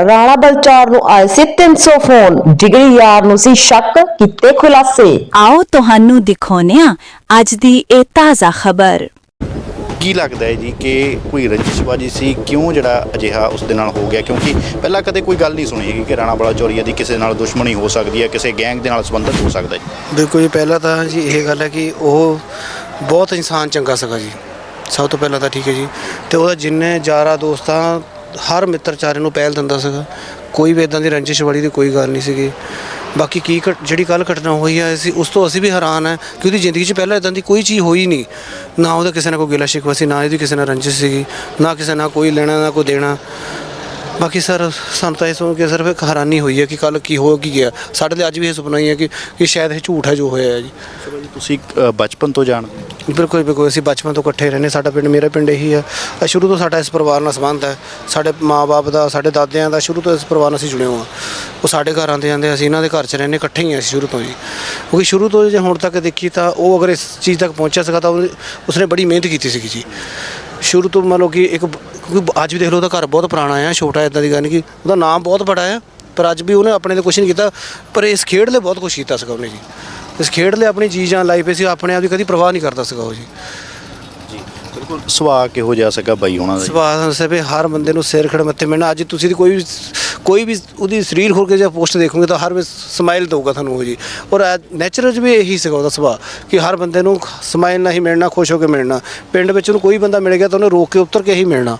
ਰਾਣਾ ਬਲਚੌਰ ਨੂੰ ਆਏ ਸੀ 300 ਫੋਨ। ਜਿਗਰੀ ਯਾਰ ਨੂੰ ਸੀ ਸ਼ੱਕ ਕੀਤੇ ਖੁਲਾਸੇ। ਆਓ ਤੁਹਾਨੂੰ ਦਿਖਾਉਂਦੇ ਹਾਂ ਅੱਜ ਦੀ ਇਹ ਤਾਜ਼ਾ ਖਬਰ। ਕੀ ਲੱਗਦਾ ਹੈ ਜੀ ਕਿ ਕੋਈ ਰੰਜਿਸ਼ਬਾਜੀ ਸੀ? ਕਿਉਂ ਜਿਹੜਾ ਅਜਿਹਾ ਉਸ ਦੇ ਨਾਲ ਹੋ ਗਿਆ? ਕਿਉਂਕਿ ਪਹਿਲਾਂ ਕਦੇ ਕੋਈ ਗੱਲ ਨਹੀਂ ਸੁਣੀ ਹੈਗੀ ਕਿ ਰਾਣਾ ਬੜਾ ਚੌਰੀਆ ਦੀ ਕਿਸੇ ਨਾਲ ਦੁਸ਼ਮਣੀ ਹੋ ਸਕਦੀ ਹੈ ਕਿਸੇ ਗੈਂਗ ਦੇ ਨਾਲ ਸੰਬੰਧਿਤ ਹੋ ਸਕਦਾ ਜੀ ਬਿਲਕੁਲ ਜੀ ਪਹਿਲਾਂ ਤਾਂ ਜੀ ਇਹ ਗੱਲ ਹੈ ਕਿ ਉਹ ਬਹੁਤ ਇਨਸਾਨ ਚੰਗਾ ਸੀਗਾ ਜੀ। ਸਭ ਤੋਂ ਪਹਿਲਾਂ ਤਾਂ ਠੀਕ ਹੈ ਜੀ। ਤੇ ਉਹਦਾ ਜਿੰਨੇ ਯਾਰਾ ਦੋਸਤਾਂ ਹਰ ਮਿੱਤਰਚਾਰੇ ਨੂੰ ਪਹਿਲ ਦਿੰਦਾ ਸੀਗਾ। ਕੋਈ ਵੀ ਇਦਾਂ ਦੀ ਰੰਜਿਸ਼ ਵਾਲੀ ਦੀ ਕੋਈ ਗੱਲ ਨਹੀਂ ਸੀਗੀ। ਬਾਕੀ ਕੀ ਘਟ- ਜਿਹੜੀ ਕੱਲ ਘਟਨਾ ਹੋਈ ਹੈ ਅਸੀਂ ਉਸ ਤੋਂ ਅਸੀਂ ਵੀ ਹੈਰਾਨ ਹੈ ਕਿ ਉਹਦੀ ਜ਼ਿੰਦਗੀ 'ਚ ਪਹਿਲਾਂ ਇਦਾਂ ਦੀ ਕੋਈ ਚੀਜ਼ ਹੋਈ ਨਹੀਂ। ਨਾ ਉਹਦਾ ਕਿਸੇ ਨਾਲ ਕੋਈ ਗਿਲਾ ਸ਼ਿਕਵਾ ਸੀ ਨਾ ਇਹਦੀ ਕਿਸੇ ਨਾਲ ਰੰਜਿਸ਼ ਸੀਗੀ ਨਾ ਕਿਸੇ ਨਾਲ ਕੋਈ ਲੈਣਾ ਨਾ ਕੋਈ ਦੇਣਾ। ਬਾਕੀ ਸਰ ਸਾਨੂੰ ਤਾਂ ਇਹ ਸੁਣ ਕੇ ਸਿਰਫ ਇੱਕ ਹੈਰਾਨੀ ਹੋਈ ਹੈ ਕਿ ਕੱਲ ਕੀ ਹੋ ਕੀ ਗਿਆ। ਸਾਡੇ ਲਈ ਅੱਜ ਵੀ ਇਹ ਸੁਪਨਾ ਹੀ ਹੈ ਕਿ ਕਿ ਸ਼ਾਇਦ ਇਹ ਝੂਠ ਹੈ ਜੋ ਹੋਇਆ ਹੈ ਜੀ ਤੁਸੀਂ ਅ, ਬਚਪਨ ਤੋਂ ਜਾਣਦੇ ਹੋ। ਬਿਲਕੁਲ ਬਿਲਕੁਲ। ਅਸੀਂ ਬਚਪਨ ਤੋਂ ਇਕੱਠੇ ਰਹਿੰਦੇ ਸਾਡਾ ਪਿੰਡ, ਮੇਰਾ ਪਿੰਡ ਇਹੀ ਹੈ। ਅ, ਸ਼ੁਰੂ ਤੋਂ ਸਾਡਾ ਇਸ ਪਰਿਵਾਰ ਨਾਲ ਸੰਬੰਧ ਹੈ। ਸਾਡੇ ਮਾਪੇ ਦਾ, ਸਾਡੇ ਦਾਦਿਆਂ ਦਾ ਸ਼ੁਰੂ ਤੋਂ ਇਸ ਪਰਿਵਾਰ ਨਾਲ ਅਸੀਂ ਜੁੜੇ ਹੋਏ ਹਾਂ। ਉਹ ਸਾਡੇ ਘਰ ਆਉਂਦੇ ਜਾਂਦੇ ਅਸੀਂ ਇਹਨਾਂ ਦੇ ਘਰ 'ਚ ਰਹਿੰਦੇ ਇਕੱਠੇ ਹੀ ਹਾਂ ਅਸੀਂ ਸ਼ੁਰੂ ਤੋਂ ਜੀ। ਕਿਉਂਕਿ ਸ਼ੁਰੂ ਤੋਂ ਜੇ ਹੁਣ ਤੱਕ ਦੇਖੀ ਤਾਂ ਉਹ ਅਗਰ ਇਸ ਚੀਜ਼ ਤੱਕ ਪਹੁੰਚਿਆ ਸੀਗਾ ਤਾਂ ਉਹਨੇ- ਉਸਨੇ ਬੜੀ ਮਿਹਨਤ ਕੀਤੀ ਸੀਗੀ ਜੀ। ਸ਼ੁਰੂ ਤੋਂ ਮੰਨ ਲਓ ਕਿ ਇੱਕ ਕਿਉਂਕਿ ਅੱਜ ਵੀ ਦੇਖ ਲਓ ਉਹਦਾ ਘਰ ਬਹੁਤ ਪੁਰਾਣਾ ਆ, ਛੋਟਾ ਇਦਾਂ ਦੀ ਗੱਲ ਨਹੀਂ ਕਿ ਉਹਦਾ ਨਾਮ ਬਹੁਤ ਬੜਾ ਆ। ਪਰ ਅੱਜ ਵੀ ਉਹਨੇ ਆਪਣੇ ਲਈ ਕੁਝ ਨਹੀਂ ਕੀਤਾ। ਪਰ ਇਸ ਖੇਡ ਲਈ ਬਹੁਤ ਕੁਝ ਕੀਤਾ ਸੀਗਾ ਉਹਨੇ ਜੀ। ਇਸ ਖੇਡ ਲਈ ਆਪਣੀ ਜੀ ਜਾਨ ਲਾਈ ਪਈ ਸੀ ਆਪਣੇ ਆਪ ਦੀ ਕਦੀ ਪਰਵਾਹ ਨਹੀਂ ਕਰਦਾ ਸੀਗਾ ਉਹ ਜੀ। ਬਿਲਕੁਲ। ਸੁਭਾਅ ਕਿਹੋ ਜਿਹਾ ਸੀਗਾ ਬਾਈ ਹੋਣਾ ਦਾ ਜੀ? ਸਭੇ ਹਰ ਬੰਦੇ ਨੂੰ ਸਿਰ ਖੜੇ ਮੱਥੇ ਮਿਲਣਾ ਅੱਜ ਤੁਸੀਂ ਦੀ ਕੋਈ ਵੀ ਕੋਈ ਵੀ ਉਹਦੀ ਸਰੀਰ ਖੋਲ ਕੇ ਜੇ ਪੋਸਟ ਦੇਖੋਗੇ ਤਾਂ ਹਰ ਵੇ ਸਮਾਈਲ ਦਊਗਾ ਤੁਹਾਨੂੰ ਉਹ ਜੀ। ਔਰ ਨੇਚਰ 'ਚ ਵੀ ਇਹੀ ਸੀਗਾ ਉਹਦਾ ਸੁਭਾਅ ਕਿ ਹਰ ਬੰਦੇ ਨੂੰ ਸਮਾਈਲ ਨਾਲ ਹੀ ਮਿਲਣਾ ਖੁਸ਼ ਹੋ ਕੇ ਮਿਲਣਾ। ਪਿੰਡ ਵਿੱਚ ਉਹਨੂੰ ਕੋਈ ਬੰਦਾ ਮਿਲ ਗਿਆ ਤਾਂ ਉਹਨੇ ਰੋਕ ਕੇ ਉਤਰ ਕੇ ਹੀ ਮਿਲਣਾ।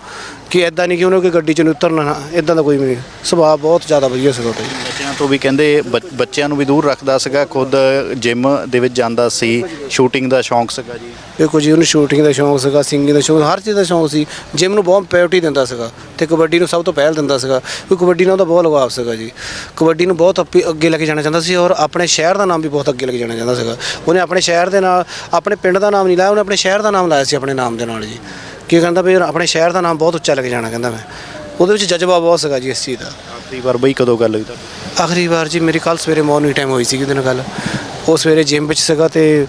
ਕਿ ਐਦਾਂ ਨਹੀਂ ਕਿ ਉਹਨੇ ਕੋਈ ਗੱਡੀ 'ਚ ਨਹੀਂ ਉਤਰਨਾ ਐਦਾਂ ਦਾ ਕੋਈ ਵੀ ਨਹੀਂ। ਸੁਭਾਅ ਬਹੁਤ ਜ਼ਿਆਦਾ ਵਧੀਆ ਸੀਗਾ ਉਹਦਾ ਜੀ। ਬੱਚਿਆਂ ਤੋਂ ਵੀ ਕਹਿੰਦੇ ਬ- ਬੱਚਿਆਂ ਨੂੰ ਵੀ ਦੂਰ ਰੱਖਦਾ ਸੀਗਾ, ਖੁਦ ਜਿਮ ਦੇ ਵਿੱਚ ਜਾਂਦਾ ਸੀ, ਸ਼ੂਟਿੰਗ ਦਾ ਸ਼ੌਂਕ ਸੀਗਾ ਜੀ। ਦੇਖੋ ਜੀ, ਉਹਨੂੰ ਸ਼ੂਟਿੰਗ ਦਾ ਸ਼ੌਂਕ ਸੀਗਾ, ਸਿੰਗਿੰਗ ਦਾ ਸ਼ੌਂਕ, ਹਰ ਚੀਜ਼ ਦਾ ਸ਼ੌਂਕ ਸੀ। ਜਿਮ ਨੂੰ ਬਹੁਤ ਪ੍ਰਾਇੋਰਟੀ ਦਿੰਦਾ ਸੀਗਾ ਤੇ ਕਬੱਡੀ ਨੂੰ ਸਭ ਤੋਂ ਪਹਿਲ ਦਿੰਦਾ ਸੀਗਾ। ਕਿਉਂਕਿ ਕਬੱਡੀ ਨਾਲ ਉਹਦਾ ਬਹੁਤ ਲਗਾਵ ਸੀਗਾ ਜੀ। ਕਬੱਡੀ ਨੂੰ ਬਹੁਤ ਅੱਪੀ- ਅੱਗੇ ਲੈ ਕੇ ਜਾਣਾ ਚਾਹੁੰਦਾ ਸੀ ਔਰ ਆਪਣੇ ਸ਼ਹਿਰ ਦਾ ਨਾਮ ਵੀ ਬਹੁਤ ਅੱਗੇ ਲੈ ਕੇ ਜਾਣਾ ਚਾਹੁੰਦਾ ਸੀਗਾ। ਉਹਨੇ ਆਪਣੇ ਸ਼ਹਿਰ ਦੇ ਨਾਲ, ਆਪਣੇ ਪਿੰਡ ਦਾ ਨਾਮ ਨਹੀਂ ਲਾਇਆ, ਉਹਨੇ ਆਪਣੇ ਸ਼ਹਿਰ ਦਾ ਨਾਮ ਲਾਇਆ ਸੀ ਆਪਣੇ ਨਾਮ ਦੇ ਨਾਲ ਜੀ। ਕੀ ਕਹਿੰਦਾ ਵੀ ਆਪਣੇ ਸ਼ਹਿਰ ਦਾ ਨਾਮ ਬਹੁਤ ਉੱਚਾ ਲੈ ਕੇ ਜਾਣਾ, ਕਹਿੰਦਾ ਮੈਂ। ਉਹਦੇ ਵਿੱਚ ਜਜ਼ਬਾ ਬਹੁਤ ਸੀਗਾ ਜੀ ਇਸ ਚੀਜ਼ ਦਾ। ਆਖਰੀ ਵਾਰ ਬਈ ਕਦੋਂ ਗੱਲ ਹੋਈ ਤੁਹਾਡੀ? ਆਖਰੀ ਵਾਰ ਜੀ ਮੇਰੀ ਕੱਲ ਸਵੇਰੇ ਮਾਰਨਿੰਗ ਟਾਈਮ ਹੋਈ ਸੀ ਉਹਦੇ ਨਾਲ ਗੱਲ। ਉਹ ਸਵੇਰੇ ਜਿਮ ਵਿੱਚ ਸੀਗਾ ਤੇ